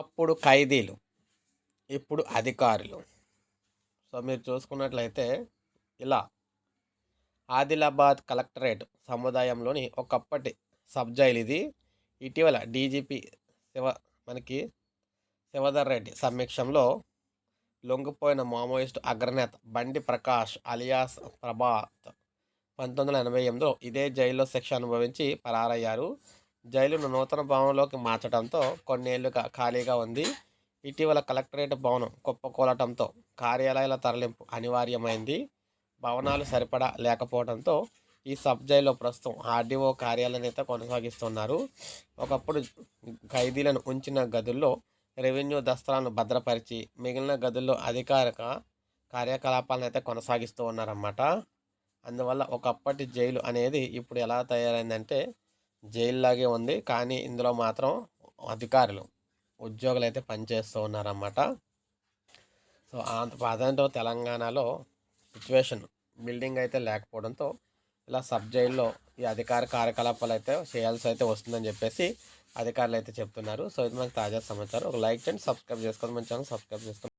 అప్పుడు ఖైదీలు ఇప్పుడు అధికారులు. సో మీరు చూసుకున్నట్లయితే ఇలా ఆదిలాబాద్ కలెక్టరేట్ సముదాయంలోని ఒకప్పటి సబ్ జైలు ఇది. ఇటీవల డీజీపీ శివ మనకి శివధర్ రెడ్డి సమీక్షంలో లొంగిపోయిన మావోయిస్టు అగ్రనేత బండి ప్రకాష్ అలియాస్ ప్రభాత్ పంతొమ్మిది వందల ఎనభై ఎనిమిదిలో ఇదే జైల్లో శిక్ష అనుభవించి పరారయ్యారు. జైలును నూతన భవనంలోకి మార్చడంతో కొన్నేళ్ళుగా ఖాళీగా ఉంది. ఇటీవల కలెక్టరేట్ భవనం కుప్పకూలటంతో కార్యాలయాల తరలింపు అనివార్యమైంది. భవనాలు సరిపడా లేకపోవడంతో ఈ సబ్ జైల్లో ప్రస్తుతం ఆర్డీఓ కార్యాలయనైతే అయితే కొనసాగిస్తున్నారు. ఒకప్పుడు ఖైదీలను ఉంచిన గదుల్లో రెవెన్యూ దస్తాలను భద్రపరిచి మిగిలిన గదుల్లో అధికారిక కార్యకలాపాలను అయితే కొనసాగిస్తూ ఉన్నారన్నమాట. అందువల్ల ఒకప్పటి జైలు అనేది ఇప్పుడు ఎలా తయారైందంటే జైల్లాగే ఉంది. కానీ ఇందులో మాత్రం అధికారులు ఉద్యోగులు అయితే పనిచేస్తూ ఉన్నారన్నమాట. సో అంత తెలంగాణలో సిచ్యువేషన్ బిల్డింగ్ అయితే లేకపోవడంతో ఇలా సబ్ జైల్లో ఈ అధికార కార్యకలాపాలు అయితే చేయాల్సి అయితే వస్తుందని చెప్పేసి అధికారులు అయితే చెప్తున్నారు. సో ఇది మనకు తాజా సమాచారం. ఒక లైక్ చేయండి సబ్స్క్రైబ్ చేసుకోండి. మన ఛానల్ సబ్స్క్రైబ్ చేసుకోండి.